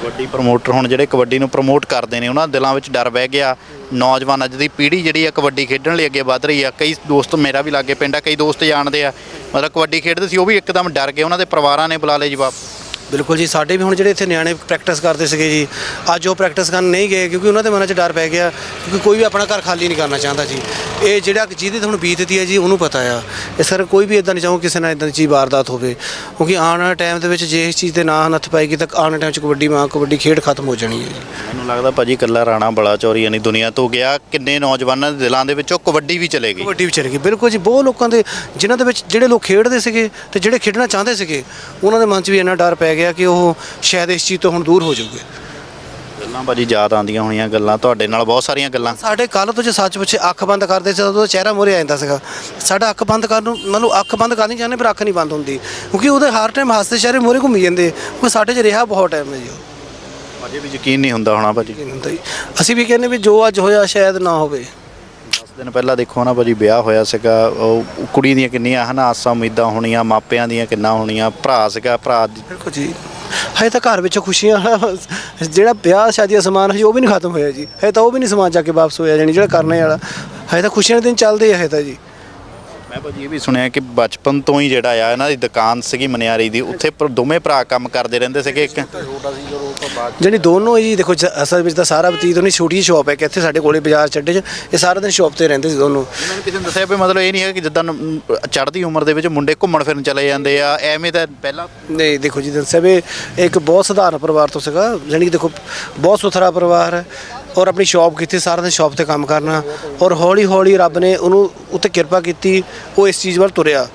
ਕਬੱਡੀ ਪ੍ਰਮੋਟਰ ਹੁਣ ਜਿਹੜੇ ਕਬੱਡੀ ਨੂੰ ਪ੍ਰਮੋਟ ਕਰਦੇ ਨੇ, ਉਹਨਾਂ ਦੇ ਦਿਲਾਂ ਵਿੱਚ ਡਰ ਬਹਿ ਗਿਆ। ਨੌਜਵਾਨ ਅੱਜ ਦੀ ਪੀੜ੍ਹੀ ਜਿਹੜੀ ਆ ਕਬੱਡੀ ਖੇਡਣ ਲਈ ਅੱਗੇ ਵੱਧ ਰਹੀ ਆ। ਕਈ ਦੋਸਤ ਮੇਰਾ ਵੀ ਲਾਗੇ ਪਿੰਡ ਆ, ਕਈ ਦੋਸਤ ਜਾਣਦੇ ਆ। ਮਤਲਬ ਕਬੱਡੀ ਖੇਡਦੇ ਸੀ, ਉਹ ਵੀ ਇੱਕਦਮ ਡਰ ਗਏ। ਉਹਨਾਂ ਦੇ ਪਰਿਵਾਰਾਂ ਨੇ ਬੁਲਾ ਲਏ ਜਵਾਬ ਬਿਲਕੁਲ ਜੀ, ਸਾਡੇ ਵੀ ਹੁਣ ਜਿਹੜੇ ਇੱਥੇ ਨਿਆਣੇ ਪ੍ਰੈਕਟਿਸ ਕਰਦੇ ਸੀਗੇ ਜੀ, ਅੱਜ ਉਹ ਪ੍ਰੈਕਟਿਸ ਕਰਨ ਨਹੀਂ ਗਏ ਕਿਉਂਕਿ ਉਹਨਾਂ ਦੇ ਮਨਾਂ 'ਚ ਡਰ ਪੈ ਗਿਆ, ਕਿਉਂਕਿ ਕੋਈ ਵੀ ਆਪਣਾ ਘਰ ਖਾਲੀ ਨਹੀਂ ਕਰਨਾ ਚਾਹੁੰਦਾ ਜੀ। ਇਹ ਜਿਹੜਾ ਜਿਹਦੀ ਤੁਹਾਨੂੰ ਬੀਤਦੀ ਹੈ ਜੀ ਉਹਨੂੰ ਪਤਾ ਆ। ਇਸ ਕਰਕੇ ਕੋਈ ਵੀ ਇਦਾਂ ਨਹੀਂ ਚਾਹੋ ਕਿਸੇ ਨਾਲ ਇਦਾਂ ਦੀ ਚੀਜ਼ ਵਾਰਦਾਤ ਹੋਵੇ। ਕਿਉਂਕਿ ਆਉਣ ਵਾਲੇ ਟਾਈਮ ਦੇ ਵਿੱਚ ਜੇ ਇਸ ਚੀਜ਼ ਦੇ ਨਾਂ ਨੱਥ ਪਾਏਗੀ ਤਾਂ ਆਉਣ ਵਾਲੇ ਟਾਈਮ 'ਚ ਕਬੱਡੀ ਮਾਂ ਕਬੱਡੀ ਖੇਡ ਖਤਮ ਹੋ ਜਾਣੀ ਹੈ ਜੀ। ਮੈਨੂੰ ਲੱਗਦਾ ਭਾਜੀ ਕੱਲਾ ਰਾਣਾ ਬੜਾ ਚੌਰੀ ਯਾਨੀ ਦੁਨੀਆ ਤੋਂ ਗਿਆ। ਕਿੰਨੇ ਨੌਜਵਾਨਾਂ ਦੇ ਦਿਲਾਂ ਦੇ ਵਿੱਚੋਂ ਕਬੱਡੀ ਵੀ ਚਲੇ ਗਈ ਕਬੱਡੀ ਵੀ ਚਲੇ ਗਈ ਬਿਲਕੁਲ ਜੀ ਬਹੁਤ ਲੋਕਾਂ ਦੇ ਜਿਨ੍ਹਾਂ ਦੇ ਵਿੱਚ ਜਿਹੜੇ ਲੋਕ ਖੇਡਦੇ ਸੀਗੇ ਤੇ ਜਿਹੜੇ ਖੇਡਣਾ ਚਾਹੁੰਦੇ ਸੀਗੇ ਉਹਨਾਂ ਦੇ ਮਨ 'ਚ ਵੀ ਇੰਨਾ ਡਰ ਪੈ ਗਿਆ ਕਿ ਉਹ ਸ਼ਾਇਦ ਇਸ ਚੀਜ਼ ਤੋਂ ਹੁਣ ਦੂਰ ਹੋ ਜਾਊਗੇ। ਗੱਲਾਂ ਭਾਜੀ ਯਾਦ ਆਉਂਦੀਆਂ ਹੋਣੀਆਂ ਗੱਲਾਂ ਤੁਹਾਡੇ ਨਾਲ ਬਹੁਤ ਸਾਰੀਆਂ ਗੱਲਾਂ। ਸਾਡੇ ਕੱਲ ਤੋਂ ਜੇ ਸੱਚ ਪੁੱਛੇ ਅੱਖ ਬੰਦ ਕਰਦੇ ਸੀ ਉਦੋਂ ਚਿਹਰਾ ਮੂਹਰੇ ਆ ਜਾਂਦਾ ਸੀਗਾ। ਸਾਡਾ ਅੱਖ ਬੰਦ ਕਰਨ ਨੂੰ ਮਤਲਬ ਅੱਖ ਬੰਦ ਕਰਨੀ ਚਾਹੁੰਦੇ ਪਰ ਅੱਖ ਨਹੀਂ ਬੰਦ ਹੁੰਦੀ। ਕਿਉਂਕਿ ਉਹਦੇ ਹਰ ਟਾਈਮ ਹੱਸਦੇ ਚਿਹਰੇ ਮੂਹਰੇ ਘੁੰਮੀ ਜਾਂਦੇ ਉਹ ਸਾਡੇ 'ਚ ਰਿਹਾ ਬਹੁਤ ਟਾਈਮ ਹੈ ਜੀ ਉਹ। ਅਜੇ ਵੀ ਯਕੀਨ ਨਹੀਂ ਹੁੰਦਾ ਹੋਣਾ ਭਾਜੀ। ਕੀ ਹੁੰਦਾ ਜੀ ਅਸੀਂ ਵੀ ਕਹਿੰਦੇ ਵੀ ਜੋ ਅੱਜ ਹੋਇਆ ਸ਼ਾਇਦ ਨਾ ਹੋਵੇ। 10 ਦਿਨ ਪਹਿਲਾਂ ਦੇਖੋ ਨਾ ਭਾਜੀ, ਵਿਆਹ ਹੋਇਆ ਸੀਗਾ, ਉਹ ਕੁੜੀ ਦੀਆਂ ਕਿੰਨੀਆਂ ਹਨ ਆਸਾਂ, ਉਮੀਦਾਂ ਹੋਣੀਆਂ, ਮਾਪਿਆਂ ਦੀਆਂ ਕਿੰਨਾ ਹੋਣੀਆਂ, ਭਰਾ ਸੀਗਾ, ਭਰਾ ਦੀ- ਬਿਲਕੁਲ ਜੀ, ਹਜੇ ਤਾਂ ਘਰ ਵਿੱਚ ਖੁਸ਼ੀਆਂ ਵਾਲਾ ਜਿਹੜਾ ਵਿਆਹ ਸ਼ਾਦੀ ਦਾ ਸਮਾਨ ਹਜੇ ਉਹ ਵੀ ਨਹੀਂ ਖਤਮ ਹੋਇਆ ਜੀ। ਹਜੇ ਤਾਂ ਉਹ ਵੀ ਨਹੀਂ ਸਮਾਨ ਜਾ ਕੇ ਵਾਪਸ ਹੋਇਆ ਜਾਣੀ ਜਿਹੜਾ ਕਰਨੇ ਵਾਲਾ। ਹਜੇ ਤਾਂ ਖੁਸ਼ੀਆਂ ਦੇ ਦਿਨ ਚੱਲਦੇ ਆ, ਹਜੇ ਤਾਂ ਜੀ। ਮੈਂ ਭਾਜੀ ਇਹ ਵੀ ਸੁਣਿਆ ਕਿ ਬਚਪਨ ਤੋਂ ਹੀ ਜਿਹੜਾ ਆ ਇਹਨਾਂ ਦੀ ਦੁਕਾਨ ਸੀਗੀ ਮਨਿਆਰੀ ਦੀ ਉੱਥੇ ਪਰ ਦੋਵੇਂ ਭਰਾ ਕੰਮ ਕਰਦੇ ਰਹਿੰਦੇ ਸੀਗੇ ਇੱਕ। ਜਿਹੜੀ ਦੋਨੋਂ ਜੀ ਦੇਖੋ ਜ- ਅਸਲ ਵਿੱਚ ਤਾਂ ਸਾਰਾ ਬਤੀਤ ਉਹਨੀ ਛੋਟੀ ਜਿਹੀ ਸ਼ਾਪ ਹੈ ਕਿ ਇੱਥੇ ਸਾਡੇ ਕੋਲੇ ਬਾਜ਼ਾਰ ਚੱਡੇ 'ਚ ਇਹ ਸਾਰਾ ਦਿਨ ਸ਼ਾਪ ਤੇ ਰਹਿੰਦੇ ਸੀ ਦੋਨੋਂ। ਇਹਨਾਂ ਨੇ ਕਿਸੇ ਨੇ ਦੱਸਿਆ ਵੀ ਮਤਲਬ ਇਹ ਨਹੀਂ ਹੈ ਕਿ ਜਿੱਦਾਂ ਚੜ੍ਹਦੀ ਉਮਰ ਦੇ ਵਿੱਚ ਮੁੰਡੇ ਘੁੰਮਣ ਫਿਰਨ ਚਲੇ ਜਾਂਦੇ ਆ ਐਵੇਂ ਤਾਂ ਪਹਿਲਾਂ ਨਹੀਂ ਦੇਖੋ ਜੀ ਦੱਸਿਆ ਵੀ ਇੱਕ ਬਹੁਤ ਸਧਾਰਨ ਪਰਿਵਾਰ ਤੋਂ ਸੀਗਾ ਜਾਣੀ ਕਿ ਦੇਖੋ ਬਹੁਤ ਸੁਥਰਾ ਪਰਿਵਾਰ ਹੈ। ਔਰ ਆਪਣੀ ਸ਼ਾਪ ਕੀਤੀ ਸਾਰਾ ਦਿਨ ਸ਼ਾਪ ਤੇ ਕੰਮ ਕਰਨਾ। ਔਰ ਹੌਲੀ ਹੌਲੀ ਰੱਬ ਨੇ ਉਹਨੂੰ ਉੱਤੇ ਕਿਰਪਾ ਕੀਤੀ ਉਹ ਇਸ ਚੀਜ਼ ਵੱਲ ਤੁਰਿਆ।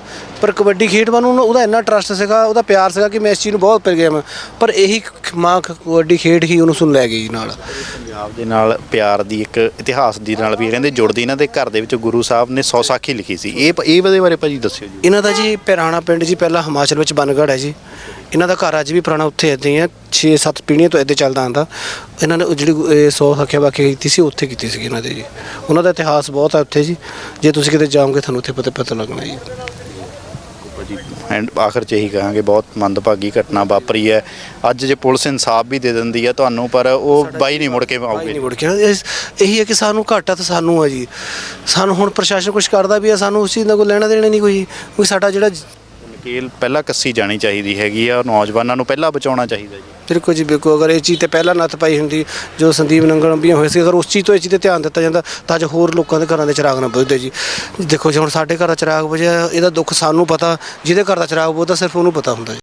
ਪਰ ਕਬੱਡੀ ਖੇਡ ਵੱਲ ਉਹਨੂੰ ਉਹਦਾ ਇੰਨਾ ਟਰਸਟ ਸੀਗਾ ਉਹਦਾ ਪਿਆਰ ਸੀਗਾ ਕਿ ਮੈਂ ਇਸ ਚੀਜ਼ ਨੂੰ ਬਹੁਤ ਪਿਰ ਗਿਆ ਮੈਂ ਪਰ ਇਹੀ ਮਾਂ ਕਬੱਡੀ ਖੇਡ ਹੀ ਉਹਨੂੰ ਸੁਣ ਲੈ ਗਈ ਨਾਲ। ਪੰਜਾਬ ਦੇ ਨਾਲ ਪਿਆਰ ਦੀ ਇੱਕ ਇਤਿਹਾਸ ਦੀ ਨਾਲ ਵੀ ਕਹਿੰਦੇ ਜੁੜਦੀ ਇਹਨਾਂ ਦੇ ਘਰ ਦੇ ਵਿੱਚ ਗੁਰੂ ਸਾਹਿਬ ਨੇ ਸੌ ਸਾਖੀ ਲਿਖੀ ਸੀ। ਇਹ ਇਹ ਦੇ ਬਾਰੇ ਭਾਜੀ ਦੱਸਿਓ ਜੀ। ਇਹਨਾਂ ਦਾ ਜੀ ਪਿਰਾਣਾ ਪਿੰਡ ਜੀ ਪਹਿਲਾਂ ਹਿਮਾਚਲ ਵਿੱਚ ਬਨਗੜ ਹੈ ਜੀ। ਇਹਨਾਂ ਦਾ ਘਰ ਅੱਜ ਵੀ ਪੁਰਾਣਾ ਉੱਥੇ ਇੱਦਾਂ ਹੀ ਹੈ 6-7 ਪੀੜ੍ਹੀਆਂ ਤੋਂ ਇੱਦਾਂ ਚੱਲਦਾ ਆਂਦਾ ਇਹਨਾਂ ਨੇ ਉਹ ਜਿਹੜੀ 100 ਹੱਕਿਆ ਬਾਕੀ ਕੀਤੀ ਸੀ ਉੱਥੇ ਕੀਤੀ ਸੀ ਇਹਨਾਂ ਦੇ ਜੀ। ਉਹਨਾਂ ਦਾ ਇਤਿਹਾਸ ਬਹੁਤ ਹੈ ਉੱਥੇ ਜੀ। ਜੇ ਤੁਸੀਂ ਕਿਤੇ ਜਾਓਗੇ ਤੁਹਾਨੂੰ ਉੱਥੇ ਪਤਾ ਪਤਾ ਲੱਗਣਾ ਜੀ। ਐਂਡ ਆਖਰ ਚ ਇਹੀ ਕਹਾਂਗੇ ਬਹੁਤ ਮੰਦਭਾਗੀ ਘਟਨਾ ਵਾਪਰੀ ਹੈ। ਅੱਜ ਜੇ ਪੁਲਿਸ ਇਨਸਾਫ ਵੀ ਦੇ ਦਿੰਦੀ ਹੈ ਤੁਹਾਨੂੰ ਪਰ ਉਹ ਬਾਈ ਨਹੀਂ ਮੁੜ ਕੇ ਆਉਗੇ ਨਹੀਂ ਮੁੜ ਕੇ ਇਸ- ਇਹੀ ਹੈ ਕਿ ਸਾਨੂੰ ਘਾਟਾ ਤਾਂ ਸਾਨੂੰ ਆ ਜੀ। ਸਾਨੂੰ ਹੁਣ ਪ੍ਰਸ਼ਾਸਨ ਕੁਝ ਕਰਦਾ ਵੀ ਆ ਸਾਨੂੰ ਉਸ ਚੀਜ਼ ਦਾ ਕੋਈ ਲੈਣਾ ਦੇਣਾ ਨਹੀਂ ਕੋਈ। ਕੋਈ ਸਾਡਾ ਜਿਹੜਾ ਨਕੇਲ ਪਹਿਲਾਂ ਕੱਸੀ ਜਾਣੀ ਚਾਹੀਦੀ ਹੈਗੀ ਆ, ਨੌਜਵਾਨਾਂ ਨੂੰ ਪਹਿਲਾਂ ਬਚਾਉਣਾ ਚਾਹੀਦਾ ਜੀ। ਬਿਲਕੁਲ ਜੀ, ਬਿਲਕੁਲ। ਅਗਰ ਇਹ ਚੀਜ਼ ਤੇ ਪਹਿਲਾਂ ਨੱਥ ਪਾਈ ਹੁੰਦੀ, ਜੋ ਸੰਦੀਪ ਨੰਗਲ ਅੰਬੀਆਂ ਹੋਏ ਸੀ, ਅਗਰ ਉਸ ਚੀਜ਼ ਤੋਂ ਇਹ ਚੀਜ਼ ਤੇ ਧਿਆਨ ਦਿੱਤਾ ਜਾਂਦਾ, ਤਾਂ ਅੱਜ ਹੋਰ ਲੋਕਾਂ ਦੇ ਘਰਾਂ ਦੇ ਚਿਰਾਗ ਨਾ ਬੁਝਦੇ ਜੀ। ਦੇਖੋ ਜੀ, ਹੁਣ ਸਾਡੇ ਘਰ ਦਾ ਚਿਰਾਗ ਬੁਝਿਆ, ਇਹਦਾ ਦੁੱਖ ਸਾਨੂੰ ਪਤਾ, ਜਿਹਦੇ ਘਰ ਦਾ ਚਿਰਾਗ ਬੁਝਦਾ, ਸਿਰਫ ਉਹਨੂੰ ਪਤਾ ਹੁੰਦਾ ਜੀ।